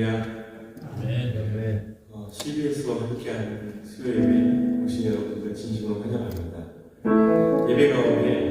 할렐루야. 아멘. 네, 네. 네. 어, CBS와 함께하는 수요 예배 오신 여러분들 진심으로 환영합니다 예배가 오면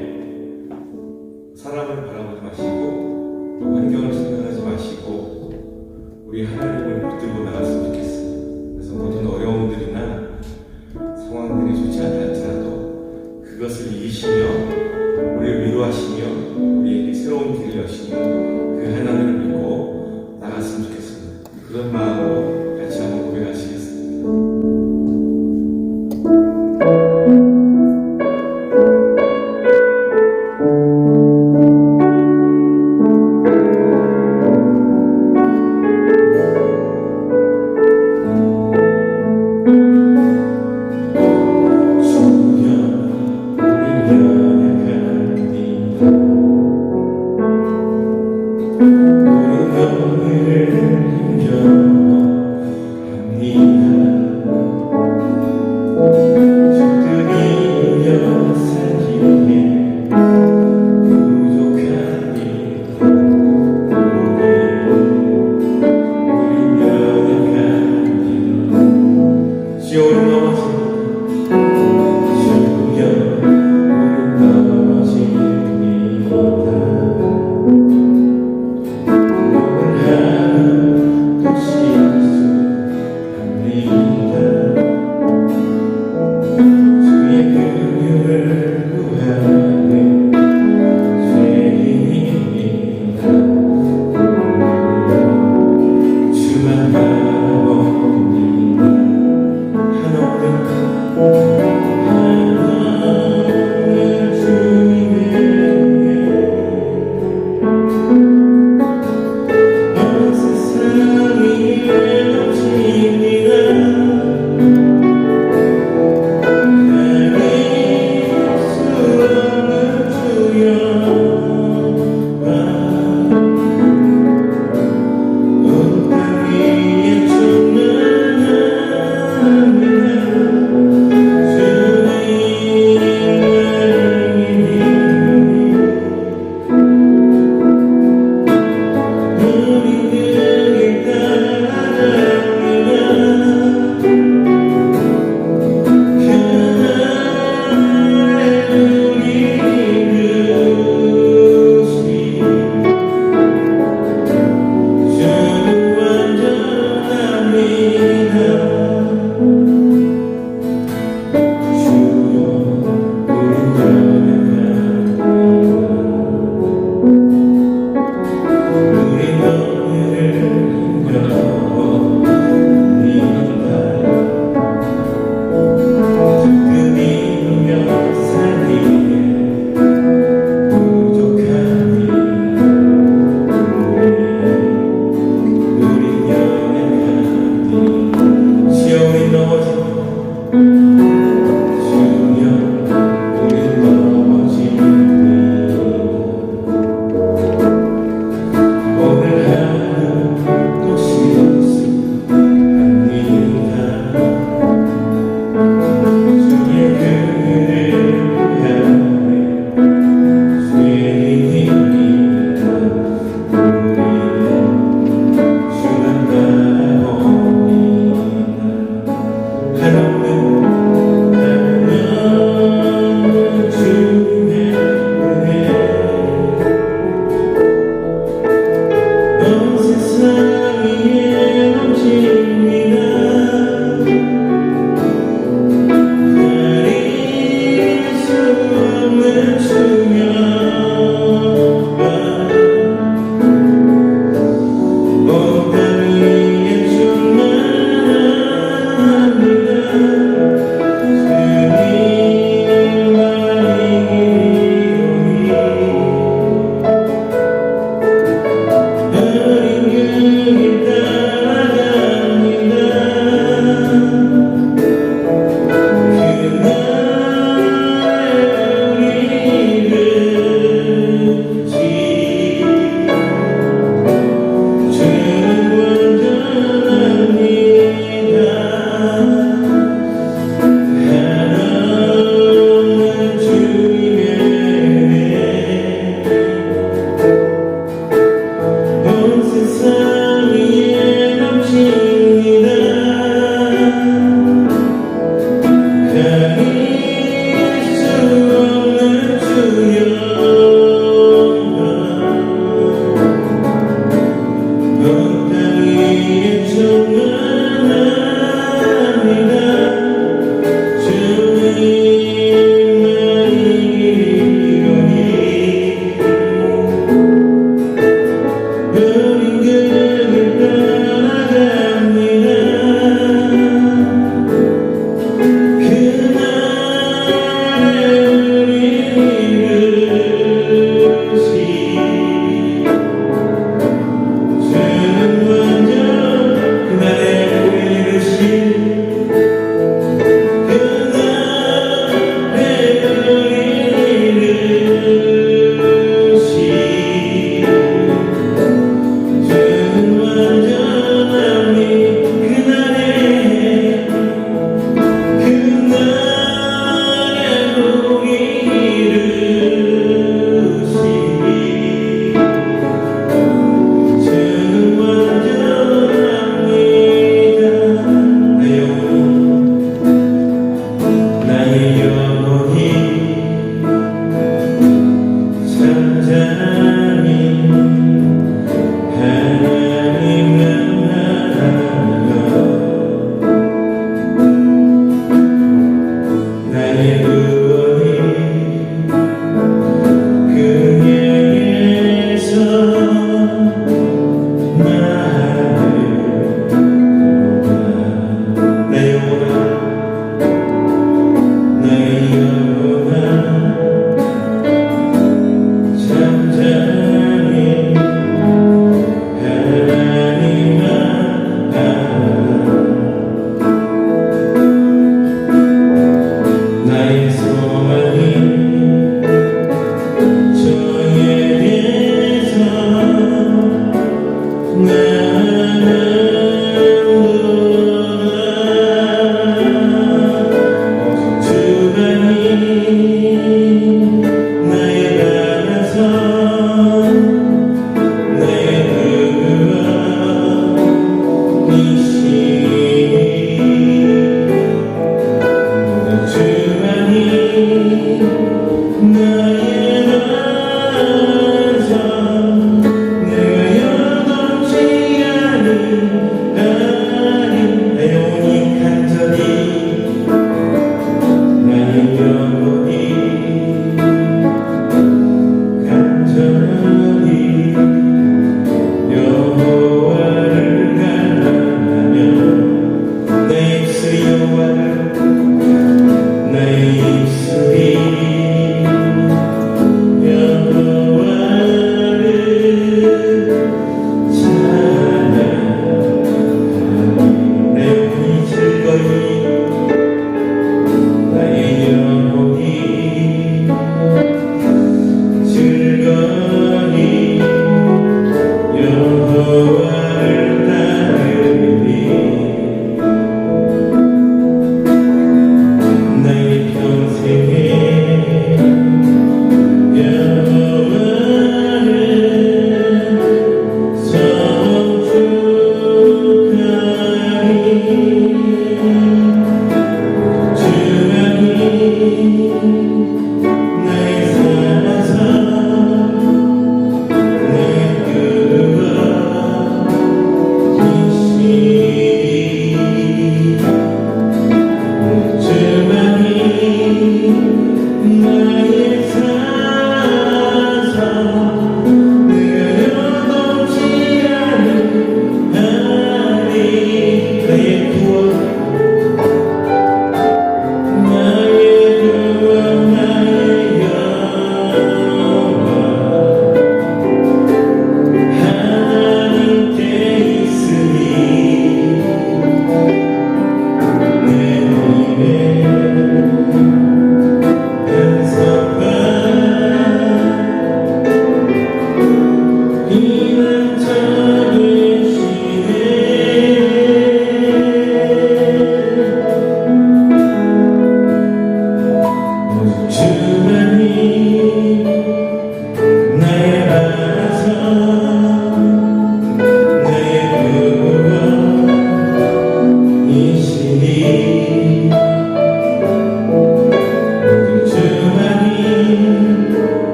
见.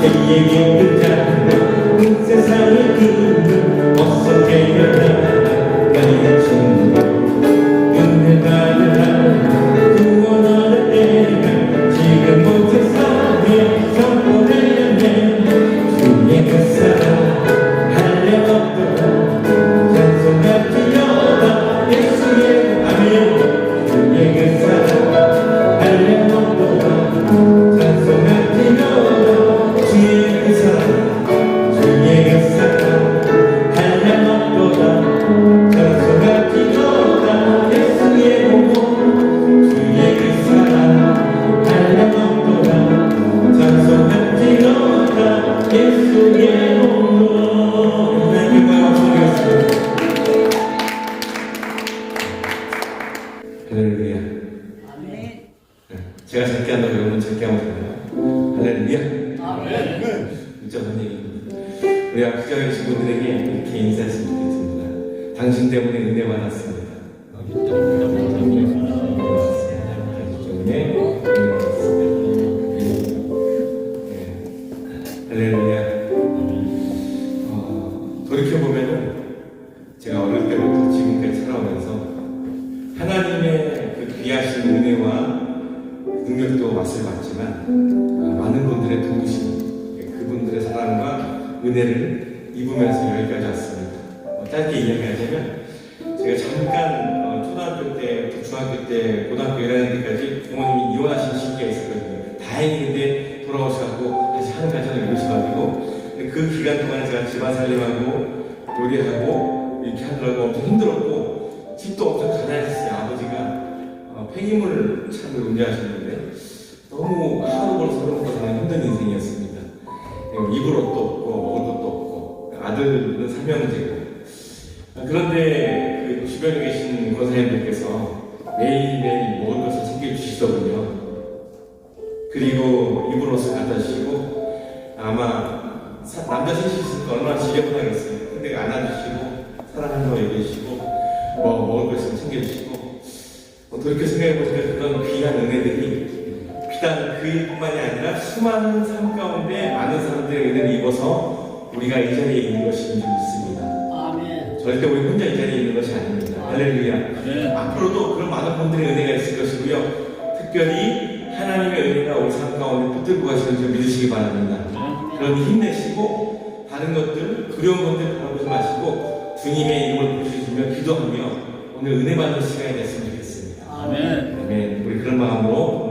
창고 주의 능력도 맛을 봤지만 어, 많은 분들의 도우심, 그분들의 사랑과 은혜를 입으면서 여기까지 왔습니다. 어, 짧게 이야기하자면 제가 잠깐 어, 그때 고등학교 1학년 때까지 부모님이 이혼하신 시기가 있었거든요. 다행히 근데 돌아오셔갖고 다시 한 가정을 이루셔가지고 그 기간 동안에 제가 집안 살림하고 요리하고 이렇게 하느라고 엄청 힘들었고 집도 엄청 가난했어요. 아버지가 어, 폐기물 차를 운전하셨는데 너무 하루 벌어서 하루 벌어서 하는 힘든 인생이었습니다. 그리고 입을 옷도 없고 먹을 것도 없고 아들은 삼형제고 아, 그런데 그 주변에 계신 권사님들께서 매일매일 오늘 은혜 받는 시간이 됐으면 좋겠습니다. 아멘. 아멘. 우리 그런 마음으로